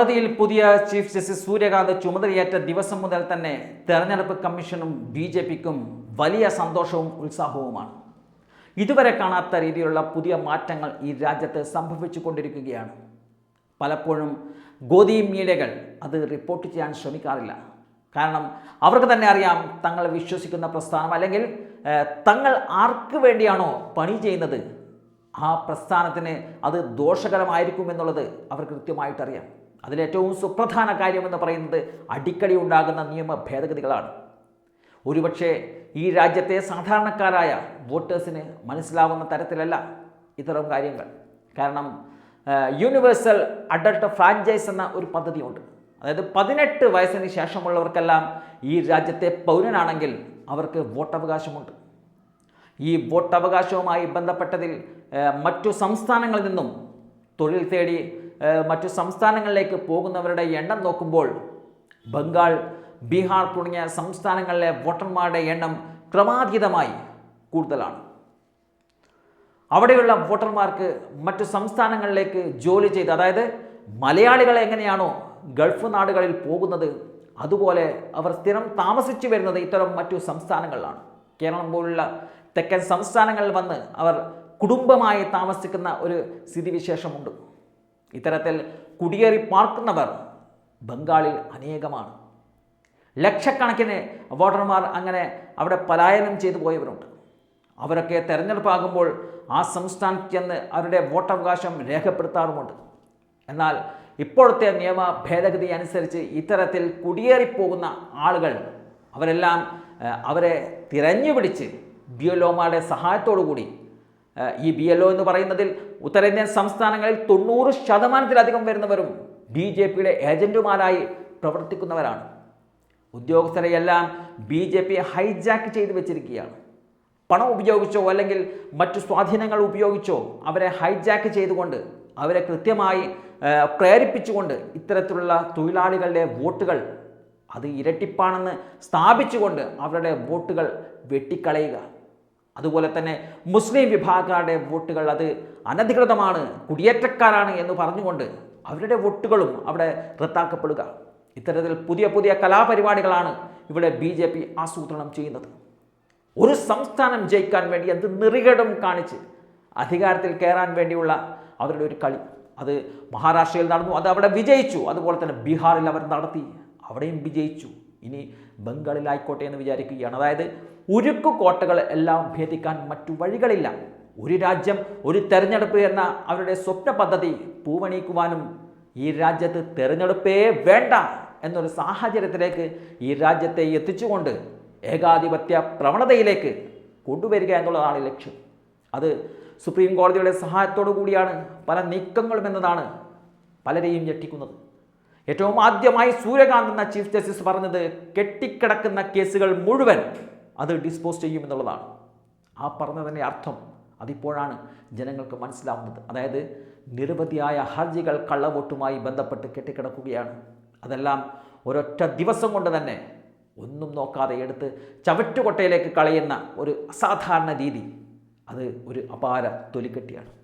കോടതിയിൽ പുതിയ chief justice Suryakant ചുമതലയേറ്റ ദിവസം മുതൽ തന്നെ തെരഞ്ഞെടുപ്പ് കമ്മീഷനും ബി ജെ പിക്കും വലിയ സന്തോഷവും ഉത്സാഹവുമാണ്. ഇതുവരെ കാണാത്ത രീതിയിലുള്ള പുതിയ മാറ്റങ്ങൾ ഈ രാജ്യത്ത് സംഭവിച്ചു കൊണ്ടിരിക്കുകയാണ് പലപ്പോഴും ഗോതി മീഡിയകൾ അത് റിപ്പോർട്ട് ചെയ്യാൻ ശ്രമിക്കാറില്ല. കാരണം അവർക്ക് തന്നെ അറിയാം തങ്ങൾ വിശ്വസിക്കുന്ന പ്രസ്ഥാനം അല്ലെങ്കിൽ തങ്ങൾ ആർക്ക് വേണ്ടിയാണോ പണി ചെയ്യുന്നത്? ആ പ്രസ്ഥാനത്തിന് അത് ദോഷകരമായിരിക്കും എന്നുള്ളത് അവർ കൃത്യമായിട്ടറിയാം. അതിലേറ്റവും സുപ്രധാന കാര്യമെന്ന് പറയുന്നത് അടിക്കടി ഉണ്ടാകുന്ന നിയമ ഭേദഗതികളാണ്. ഒരുപക്ഷെ ഈ രാജ്യത്തെ സാധാരണക്കാരായ വോട്ടേഴ്സിന് മനസ്സിലാവുന്ന തരത്തിലല്ല ഇത്തരം കാര്യങ്ങൾ. കാരണം യൂണിവേഴ്സൽ അഡൾട്ട് ഫ്രാഞ്ചൈസ് എന്ന ഒരു പദ്ധതിയുണ്ട്. അതായത് പതിനെട്ട് വയസ്സിന് ശേഷമുള്ളവർക്കെല്ലാം ഈ രാജ്യത്തെ പൗരനാണെങ്കിൽ അവർക്ക് വോട്ടവകാശമുണ്ട്. ഈ വോട്ടവകാശവുമായി ബന്ധപ്പെട്ടതിൽ മറ്റു സംസ്ഥാനങ്ങളിൽ നിന്നും തൊഴിൽ തേടി മറ്റു സംസ്ഥാനങ്ങളിലേക്ക് പോകുന്നവരുടെ എണ്ണം നോക്കുമ്പോൾ ബംഗാൾ ബീഹാർ തുടങ്ങിയ സംസ്ഥാനങ്ങളിലെ വോട്ടർമാരുടെ എണ്ണം ക്രമാതീതമായി കൂടുതലാണ്. അവിടെയുള്ള വോട്ടർമാർക്ക് മറ്റു സംസ്ഥാനങ്ങളിലേക്ക് ജോലി ചെയ്ത് അതായത് മലയാളികൾ എങ്ങനെയാണോ ഗൾഫ് നാടുകളിൽ പോകുന്നത് അതുപോലെ അവർ സ്ഥിരം താമസിച്ചു വരുന്നത് ഇത്തരം മറ്റു സംസ്ഥാനങ്ങളിലാണ്. കേരളം പോലുള്ള തെക്കൻ സംസ്ഥാനങ്ങളിൽ വന്ന് അവർ കുടുംബമായി താമസിക്കുന്ന ഒരു സ്ഥിതിവിശേഷമുണ്ട്. ഇത്തരത്തിൽ കുടിയേറി പാർക്കുന്നവർ ബംഗാളിൽ അനേകമാണ്. ലക്ഷക്കണക്കിന് വോട്ടർമാർ അങ്ങനെ അവിടെ പലായനം ചെയ്തു പോയവരുണ്ട്. അവരൊക്കെ തെരഞ്ഞെടുപ്പാകുമ്പോൾ ആ സംസ്ഥാനത്ത് ചെന്ന് അവരുടെ വോട്ടവകാശം രേഖപ്പെടുത്താറുമുണ്ട്. എന്നാൽ ഇപ്പോഴത്തെ നിയമ ഭേദഗതി അനുസരിച്ച് ഇത്തരത്തിൽ കുടിയേറിപ്പോകുന്ന ആളുകൾ അവരെല്ലാം അവരെ തിരഞ്ഞുപിടിച്ച് ബിയോലോമയുടെ സഹായത്തോടു കൂടി ഈ ബി എൽ ഒ എന്ന് പറയുന്നതിൽ ഉത്തരേന്ത്യൻ സംസ്ഥാനങ്ങളിൽ തൊണ്ണൂറ് ശതമാനത്തിലധികം വരുന്നവരും ബി ജെ പിയുടെ ഏജന്റുമാരായി പ്രവർത്തിക്കുന്നവരാണ്. ഉദ്യോഗസ്ഥരെയെല്ലാം ബി ജെ പി ഹൈജാക്ക് ചെയ്ത് വെച്ചിരിക്കുകയാണ്. പണം ഉപയോഗിച്ചോ അല്ലെങ്കിൽ മറ്റു സ്വാധീനങ്ങൾ ഉപയോഗിച്ചോ അവരെ ഹൈജാക്ക് ചെയ്തുകൊണ്ട് അവരെ കൃത്യമായി പ്രേരിപ്പിച്ചുകൊണ്ട് ഇത്തരത്തിലുള്ള തൊഴിലാളികളുടെ വോട്ടുകൾ അത് ഇരട്ടിപ്പാണെന്ന് സ്ഥാപിച്ചുകൊണ്ട് അവരുടെ വോട്ടുകൾ വെട്ടിക്കളയുക. അതുപോലെ തന്നെ മുസ്ലിം വിഭാഗക്കാരുടെ വോട്ടുകൾ അത് അനധികൃതമാണ് കുടിയേറ്റക്കാരാണ് എന്ന് പറഞ്ഞുകൊണ്ട് അവരുടെ വോട്ടുകളും അവിടെ റദ്ദാക്കപ്പെടുക. ഇത്തരത്തിൽ പുതിയ പുതിയ കലാപരിപാടികളാണ് ഇവിടെ ബി ജെ പി ആസൂത്രണം ചെയ്യുന്നത്. ഒരു സംസ്ഥാനം ജയിക്കാൻ വേണ്ടി അത് നിറികടും കാണിച്ച് അധികാരത്തിൽ കയറാൻ വേണ്ടിയുള്ള അവരുടെ ഒരു കളി. അത് മഹാരാഷ്ട്രയിൽ നടന്നു അത് അവിടെ വിജയിച്ചു. അതുപോലെ തന്നെ ബീഹാറിൽ അവർ നടത്തി അവിടെയും വിജയിച്ചു. ഇനി ബംഗാളിലായിക്കോട്ടെ എന്ന് വിചാരിക്കുകയാണ്. അതായത് ഉരുക്കു കോട്ടകൾ എല്ലാം ഭേദിക്കാൻ മറ്റു വഴികളില്ല. ഒരു രാജ്യം ഒരു തെരഞ്ഞെടുപ്പ് എന്ന അവരുടെ സ്വപ്ന പദ്ധതി പൂവണിക്കുവാനും ഈ രാജ്യത്ത് തെരഞ്ഞെടുപ്പേ വേണ്ട എന്നൊരു സാഹചര്യത്തിലേക്ക് ഈ രാജ്യത്തെ എത്തിച്ചുകൊണ്ട് ഏകാധിപത്യ പ്രവണതയിലേക്ക് കൊണ്ടുവരിക എന്നുള്ളതാണ് ലക്ഷ്യം. അത് സുപ്രീം കോടതിയുടെ സഹായത്തോടു കൂടിയാണ് പല നീക്കങ്ങളും എന്നതാണ് പലരെയും ഞെട്ടിക്കുന്നത്. ഏറ്റവും ആദ്യമായി സൂര്യകാന്ത് എന്ന ചീഫ് ജസ്റ്റിസ് പറഞ്ഞത് കെട്ടിക്കിടക്കുന്ന കേസുകൾ മുഴുവൻ അത് ഡിസ്പോസ് ചെയ്യുമെന്നുള്ളതാണ് ആ പറഞ്ഞതിന്റെ അർത്ഥം അതിപ്പോഴാണ് ജനങ്ങൾക്ക് മനസ്സിലാവുന്നത്. അതായത് നിരവധിയായ ഹർജികൾ കള്ളവോട്ടുമായി ബന്ധപ്പെട്ട് കെട്ടിക്കിടക്കുകയാണ്. അതെല്ലാം ഒരൊറ്റ ദിവസം കൊണ്ട് തന്നെ ഒന്നും നോക്കാതെ എടുത്ത് ചവറ്റുകൊട്ടയിലേക്ക് കളയുന്ന ഒരു അസാധാരണ രീതി. അത് ഒരു അപാര തൊലിക്കെട്ടിയാണ്.